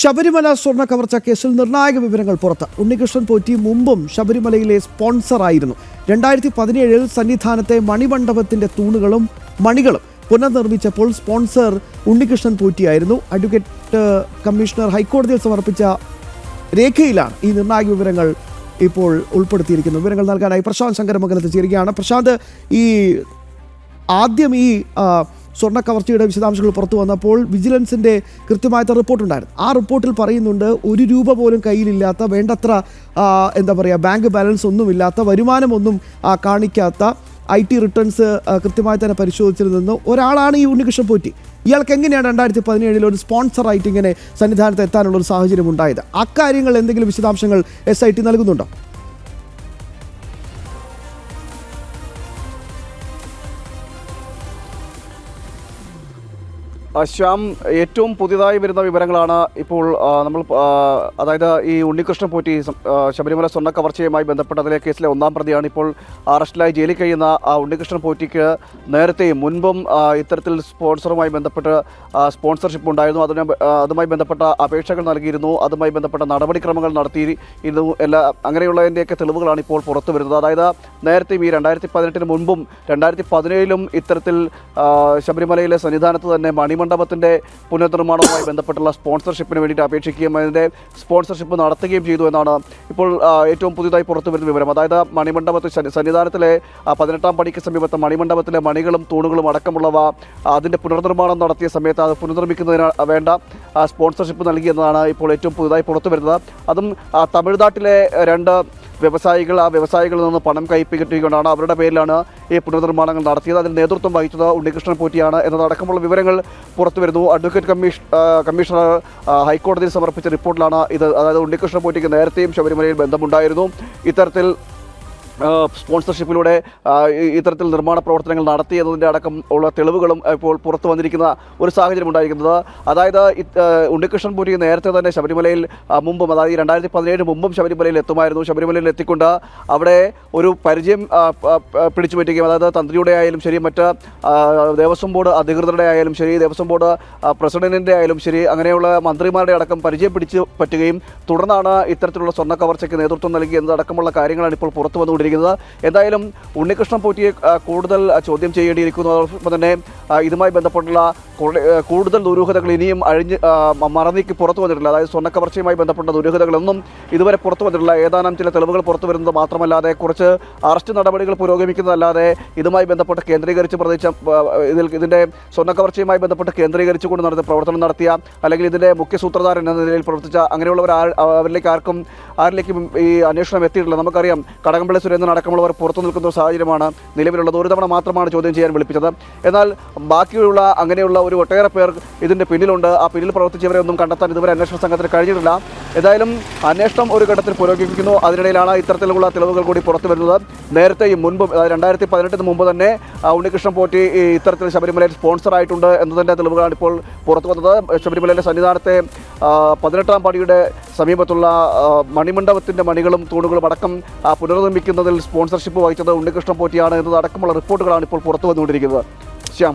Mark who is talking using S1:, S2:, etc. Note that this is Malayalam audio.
S1: ശബരിമല സ്വർണ കവർച്ച കേസിൽ നിർണായക വിവരങ്ങൾ പുറത്ത്. ഉണ്ണികൃഷ്ണൻ പോറ്റി മുമ്പും ശബരിമലയിലെ സ്പോൺസറായിരുന്നു രണ്ടായിരത്തി പതിനേഴിൽ സന്നിധാനത്തെ മണിമണ്ഡപത്തിന്റെ തൂണുകളും മണികളും പുനർനിർമ്മിച്ചപ്പോൾ സ്പോൺസർ ഉണ്ണികൃഷ്ണൻ പോറ്റിയായിരുന്നു. അഡ്വക്കേറ്റ് കമ്മീഷണർ ഹൈക്കോടതിയിൽ സമർപ്പിച്ച രേഖയിലാണ് ഈ നിർണായക വിവരങ്ങൾ ഇപ്പോൾ ഉൾപ്പെടുത്തിയിരിക്കുന്നത്. വിവരങ്ങൾ നൽകാനായി പ്രശാന്ത് ശങ്കരമംഗലത്ത് ചേരുകയാണ്. പ്രശാന്ത് ഈ ആദ്യം ഈ സ്വർണ കവർച്ചയുടെ വിശദാംശങ്ങൾ പുറത്തു വന്നപ്പോൾ വിജിലൻസിന്റെ കൃത്യമായിട്ട് റിപ്പോർട്ടുണ്ടായിരുന്നു. ആ റിപ്പോർട്ടിൽ പറയുന്നുണ്ട് ഒരു രൂപ പോലും കയ്യിലില്ലാത്ത വേണ്ടത്ര എന്താ പറയുക ബാങ്ക് ബാലൻസ് ഒന്നുമില്ലാത്ത വരുമാനമൊന്നും കാണിക്കാത്ത ഐ ടി റിട്ടേൺസ് കൃത്യമായി തന്നെ പരിശോധിച്ചിരുന്നു ഒരാളാണ് ഈ ഉണ്ണികൃഷ്ണൻ പോറ്റി. ഇയാൾക്ക് എങ്ങനെയാണ് രണ്ടായിരത്തി പതിനേഴിൽ ഒരു സ്പോൺസറായിട്ട് ഇങ്ങനെ സന്നിധാനത്ത് എത്താനുള്ള ഒരു സാഹചര്യം ഉണ്ടായത്? അക്കാര്യങ്ങൾ എന്തെങ്കിലും വിശദാംശങ്ങൾ എസ് ഐ ടി നൽകുന്നുണ്ടോ?
S2: ശ്യാം ഏറ്റവും പുതിയതായി വരുന്ന വിവരങ്ങളാണ് ഇപ്പോൾ നമ്മൾ അതായത് ഈ ഉണ്ണികൃഷ്ണൻ പോറ്റി ശബരിമല സ്വർണ കവർച്ചയുമായി ബന്ധപ്പെട്ടതിലെ കേസിലെ ഒന്നാം പ്രതിയാണ് ഇപ്പോൾ അറസ്റ്റിലായി ജയിലിൽ കഴിയുന്ന ആ ഉണ്ണികൃഷ്ണൻ പോറ്റിക്ക് നേരത്തെയും മുൻപും ഇത്തരത്തിൽ സ്പോൺസറുമായി ബന്ധപ്പെട്ട് സ്പോൺസർഷിപ്പ് ഉണ്ടായിരുന്നു. അതിന് അതുമായി ബന്ധപ്പെട്ട അപേക്ഷകൾ നൽകിയിരുന്നു. അതുമായി ബന്ധപ്പെട്ട നടപടിക്രമങ്ങൾ നടത്തിയിരുന്നു. എല്ലാ അങ്ങനെയുള്ളതിന്റെയൊക്കെ തെളിവുകളാണ് ഇപ്പോൾ പുറത്തു വരുന്നത്. അതായത് നേരത്തെയും ഈ രണ്ടായിരത്തി പതിനെട്ടിന് മുൻപും രണ്ടായിരത്തി പതിനേഴിലും ഇത്തരത്തിൽ ശബരിമലയിലെ സന്നിധാനത്ത് തന്നെ മണിമണ്ഡപത്തിന്റെ പുനർനിർമ്മാണവുമായി ബന്ധപ്പെട്ടുള്ള സ്പോൺസർഷിപ്പിന് വേണ്ടിയിട്ട് അപേക്ഷിക്കുകയും അതിന്റെ സ്പോൺസർഷിപ്പ് നടത്തുകയും ചെയ്തു എന്നാണ് ഇപ്പോൾ ഏറ്റവും പുതിയതായി പുറത്തു വരുന്ന വിവരം. അതായത് മണിമണ്ഡപത്തിൽ സന്നിധാനത്തിലെ പതിനെട്ടാം പടിക്ക് സമീപത്തെ മണിമണ്ഡപത്തിലെ മണികളും തൂണുകളും അടക്കമുള്ളവ അതിന്റെ പുനർനിർമ്മാണം നടത്തിയ സമയത്ത് അത് പുനർനിർമ്മിക്കുന്നതിന് വേണ്ട സ്പോൺസർഷിപ്പ് നൽകിയെന്നതാണ് ഇപ്പോൾ ഏറ്റവും പുതുതായി പുറത്തു വരുന്നത്. അതും തമിഴ്നാട്ടിലെ രണ്ട് വ്യവസായികൾ ആ വ്യവസായികളിൽ നിന്ന് പണം കൈപ്പ് കിട്ടിക്കൊണ്ടാണ് അവരുടെ പേരിലാണ് ഈ പുനർനിർമ്മാണങ്ങൾ നടത്തിയത്. അതിന് നേതൃത്വം വഹിച്ചത് ഉണ്ണികൃഷ്ണൻ പോറ്റിയാണ്. എന്നതടക്കമുള്ള വിവരങ്ങൾ പുറത്തു വരുന്നു. അഡ്വക്കേറ്റ് കമ്മീഷൻ കമ്മീഷണർ ഹൈക്കോടതിയിൽ സമർപ്പിച്ച റിപ്പോർട്ടിലാണ് ഇത്. അതായത് ഉണ്ണികൃഷ്ണ നേരത്തെയും ശബരിമലയിൽ ബന്ധമുണ്ടായിരുന്നു. ഇത്തരത്തിൽ സ്പോൺസർഷിപ്പിലൂടെ ഇത്തരത്തിൽ നിർമ്മാണ പ്രവർത്തനങ്ങൾ നടത്തി എന്നതിന്റെ അടക്കം ഉള്ള തെളിവുകളും ഇപ്പോൾ പുറത്തു വന്നിരിക്കുന്ന ഒരു സാഹചര്യം ഉണ്ടായിരിക്കുന്നത്. അതായത് ഉണ്ണികൃഷ്ണൻ പൂരി നേരത്തെ തന്നെ ശബരിമലയിൽ മുമ്പും അതായത് രണ്ടായിരത്തി പതിനേഴ് മുമ്പും ശബരിമലയിൽ എത്തുമായിരുന്നു. ശബരിമലയിൽ എത്തിക്കൊണ്ട് അവിടെ ഒരു പരിചയം പിടിച്ചു പറ്റുകയും അതായത് തന്ത്രിയുടെ ആയാലും ശരി മറ്റ് ദേവസ്വം ബോർഡ് അധികൃതരുടെ ആയാലും ശരി ദേവസ്വം ബോർഡ് പ്രസിഡന്റിന്റെ ആയാലും ശരി അങ്ങനെയുള്ള മന്ത്രിമാരുടെ അടക്കം പരിചയം പിടിച്ചു പറ്റുകയും തുടർന്നാണ് ഇത്തരത്തിലുള്ള സ്വർണ കവർച്ചയ്ക്ക് നേതൃത്വം നൽകി എന്നതടക്കമുള്ള കാര്യങ്ങളാണ് ഇപ്പോൾ പുറത്തു വന്നുകൊണ്ടിരിക്കുന്നത്. എന്തായാലും ഉണ്ണികൃഷ്ണൻ പോറ്റിയെ കൂടുതൽ ചോദ്യം ചെയ്യേണ്ടിയിരിക്കുന്നു അതോടൊപ്പം തന്നെ ഇതുമായി ബന്ധപ്പെട്ടുള്ള കൂടുതൽ ദുരൂഹതകൾ ഇനിയും അഴിഞ്ഞ് മറന്നീക്ക് പുറത്തു വന്നിട്ടില്ല. അതായത് സ്വർണ കവർച്ചയുമായി ബന്ധപ്പെട്ട ദുരൂഹതകളൊന്നും ഇതുവരെ പുറത്തു വന്നിട്ടില്ല. ഏതാനും ചില തെളിവുകൾ പുറത്തു വരുന്നത് മാത്രമല്ലാതെ കുറച്ച് അറസ്റ്റ് നടപടികൾ പുരോഗമിക്കുന്നതല്ലാതെ ഇതുമായി ബന്ധപ്പെട്ട് കേന്ദ്രീകരിച്ച് പ്രദേശം ഇതിൽ ഇതിന്റെ സ്വർണ കവർച്ചയുമായി ബന്ധപ്പെട്ട് കേന്ദ്രീകരിച്ചുകൊണ്ട് നടത്തിയ പ്രവർത്തനം നടത്തിയ അല്ലെങ്കിൽ ഇതിന്റെ മുഖ്യ സൂത്രധാരൻ എന്ന നിലയിൽ പ്രവർത്തിച്ച അങ്ങനെയുള്ളവർ അവരിലേക്ക് ആർക്കും ആരിലേക്കും ഈ അന്വേഷണം എത്തിയിട്ടില്ല. നമുക്കറിയാം കടകംപള്ളി സുരേന്ദ്രൻ അടക്കമുള്ളവർ പുറത്തു നിൽക്കുന്ന സാഹചര്യമാണ് നിലവിലുള്ളത്. ഒരു തവണ മാത്രമാണ് ചോദ്യം ചെയ്യാൻ വിളിപ്പിച്ചത്. എന്നാൽ ബാക്കിയുള്ള അങ്ങനെയുള്ള ഒരു ഒട്ടേറെ പേർ ഇതിന്റെ പിന്നിലുണ്ട്. ആ പിന്നിൽ പ്രവർത്തിച്ചവരെ ഒന്നും കണ്ടെത്താൻ ഇതുവരെ അന്വേഷണ സംഘത്തിന് കഴിഞ്ഞിട്ടില്ല. ഏതായാലും അന്വേഷണം ഒരു ഘട്ടത്തിൽ പുരോഗമിക്കുന്നു. അതിനിടയിലാണ് ഇത്തരത്തിലുള്ള തെളിവുകൾ കൂടി പുറത്തു വരുന്നത്. നേരത്തെയും മുൻപും രണ്ടായിരത്തി പതിനെട്ടിന് മുമ്പ് തന്നെ ഉണ്ണികൃഷ്ണൻ പോറ്റി ഇത്തരത്തിൽ ശബരിമലയിൽ സ്പോൺസർ ആയിട്ടുണ്ട് എന്നതിന്റെ തെളിവുകളാണ് ഇപ്പോൾ പുറത്തു വന്നത്. ശബരിമലയിലെ സന്നിധാനത്തെ പതിനെട്ടാം പടിയുടെ സമീപത്തുള്ള മണിമണ്ഡപത്തിന്റെ മണികളും തൂണുകളും അടക്കം ആ, പുനർനിർമ്മിക്കുന്നതിൽ സ്പോൺസർഷിപ്പ് വഹിച്ചത് ഉണ്ണികൃഷ്ണൻ പോറ്റിയാണ് എന്നതടക്കമുള്ള റിപ്പോർട്ടുകളാണ് ഇപ്പോൾ പുറത്തു വന്നുകൊണ്ടിരിക്കുന്നത്. ശ്യാം